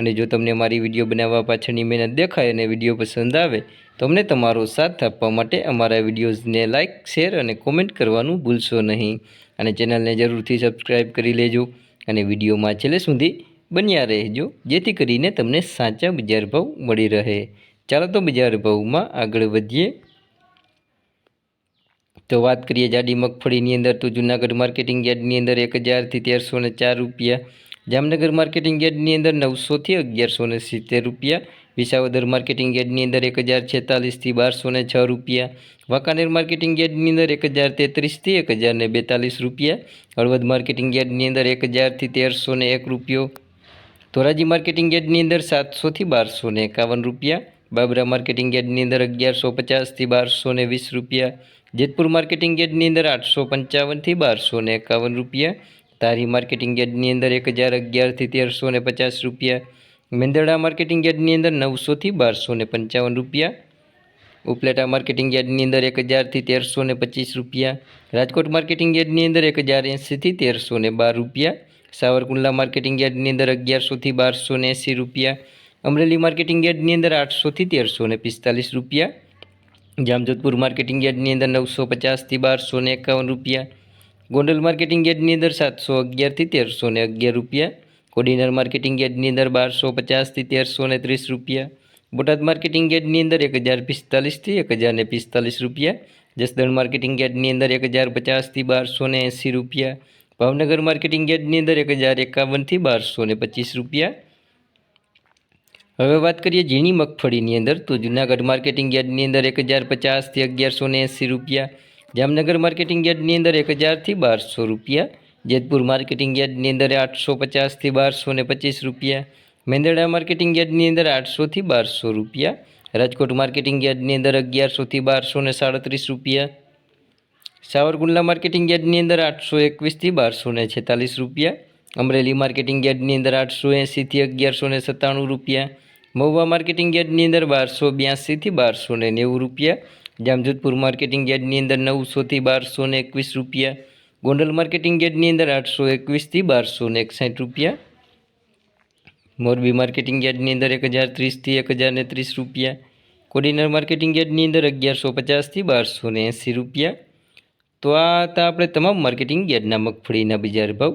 અને જો તમને મારી વિડીયો બનાવવા પાછળની મહેનત દેખાય અને વિડીયો પસંદ આવે તો અમને તમારો સાથ આપવા માટે અમારા વિડીયોઝને લાઇક શેર અને કોમેન્ટ કરવાનું ભૂલશો નહીં અને ચેનલને જરૂરથી સબસ્ક્રાઈબ કરી લેજો અને વિડીયોમાં છેલ્લે સુધી બન્યા રહેજો જેથી કરીને તમને સાચા બજાર ભાવ મળી રહે ચાલો તો બજાર ભાવમાં આગળ વધીએ તો વાત કરીએ જાડી મગફળીની અંદર તો જૂનાગઢ માર્કેટિંગ યાર્ડની અંદર એક હજારથી તેરસો ચાર રૂપિયા जमनगर मार्केटिंग यार्डनी अंदर नौ सौ थी अगर सौ सीतेर रुपया विसावदर मार्केटिंग यार्डनी अंदर एक हज़ार छतालीस बार सौ छ रुपया वाकानेर मार्केटिंग यार्डनी अंदर एक हज़ार तेतरीस एक हज़ार ने बेतालीस रुपया हलवद मार्केटिंग यार्डनी अंदर एक हज़ार तेर सौ ने एक रुपये धोराजी मार्केटिंग यार्डनी अंदर सात सौ थी बार सौ एकावन रुपया बाबरा मार्केटिंग यार्डनी अंदर अगियार सौ पचास थी बार सौ वीस रुपया जेतपुर मार्केटिंग यार्डनी अंदर आठ सौ पंचावन थी बार सौ एकावन रुपया तारी मार्केटिंग गेडनी अंदर एक हज़ार अगियार तेर सौ पचास रुपया मेंदड़ा मार्केटिंग गेडनी अंदर नौ सौ बार सौ पंचावन रुपया उपलेटा मार्केटिंग गेडनी अंदर एक हज़ार तेर सौ पच्चीस रुपया राजकोट मार्केटिंग गेडनी अंदर एक हज़ार एंसी तेर सौ बार रुपया सावरकुंडला मार्केटिंग गेडनी अंदर अगियार सौ बार सौ एसी रुपया अमरेली मार्केटिंग गेडनी अंदर आठ सौ तेर सौ पिस्तालीस रुपया जामजोधपुर मार्केटिंग गेडनी अंदर नौ सौ पचास बार सौ एकावन रुपया गोंडल मार्केटिंग गेटनी अंदर सात सौ अगियार सौ अगर रुपया कोडिनर मार्केटिंग गेटनी अंदर बार सौ पचास तेर सौ तीस रुपया बोटाद मार्केटिंग गेटनी अंदर एक हज़ार पिस्तालीस थी एक हज़ार ने पिस्तालीस रुपया जसद मार्केटिंग गेटनी अंदर एक हज़ार पचास थी बार सौ एसी रुपया भावनगर मार्केटिंग गेटनी अंदर एक हज़ार एकावन थी बार सौ पच्चीस रुपया हमें बात करिए झीणी मगफड़ी अंदर तो जूनागढ़ मार्केटिंग गेटनी अंदर एक हज़ार पचास अगियारो एसी रुपया જામનગર માર્કેટિંગ યાર્ડ ની અંદર 1000 થી 1200 રૂપિયા જેતપુર માર્કેટિંગ યાર્ડ ની અંદર 850 થી 1225 રૂપિયા મેંદડા માર્કેટિંગ યાર્ડ ની અંદર 800 થી 1200 રૂપિયા રાજકોટ માર્કેટિંગ યાર્ડ ની અંદર 1100 થી 1237 રૂપિયા સાવરકુંડલા માર્કેટિંગ યાર્ડ ની અંદર 821 થી 1246 રૂપિયા અમરેલી માર્કેટિંગ યાર્ડ ની અંદર 880 થી 1197 રૂપિયા મોવા માર્કેટિંગ યાર્ડ ની અંદર 1282 થી 1290 રૂપિયા જામજોધપુર માર્કેટિંગ યાર્ડની અંદર નવસોથી બારસો ને એકવીસ રૂપિયા ગોંડલ માર્કેટિંગ યાર્ડની અંદર આઠસો એકવીસથી બારસો ને એકસાઠ રૂપિયા મોરબી માર્કેટિંગ યાર્ડની અંદર એક હજાર ત્રીસથી એક હજાર ત્રીસ રૂપિયા કોડિનર માર્કેટિંગ યાર્ડની અંદર અગિયારસો પચાસથી બારસો એંસી રૂપિયા તો આ હતા આપણે તમામ માર્કેટિંગ યાર્ડના મગફળીના બજાર ભાવ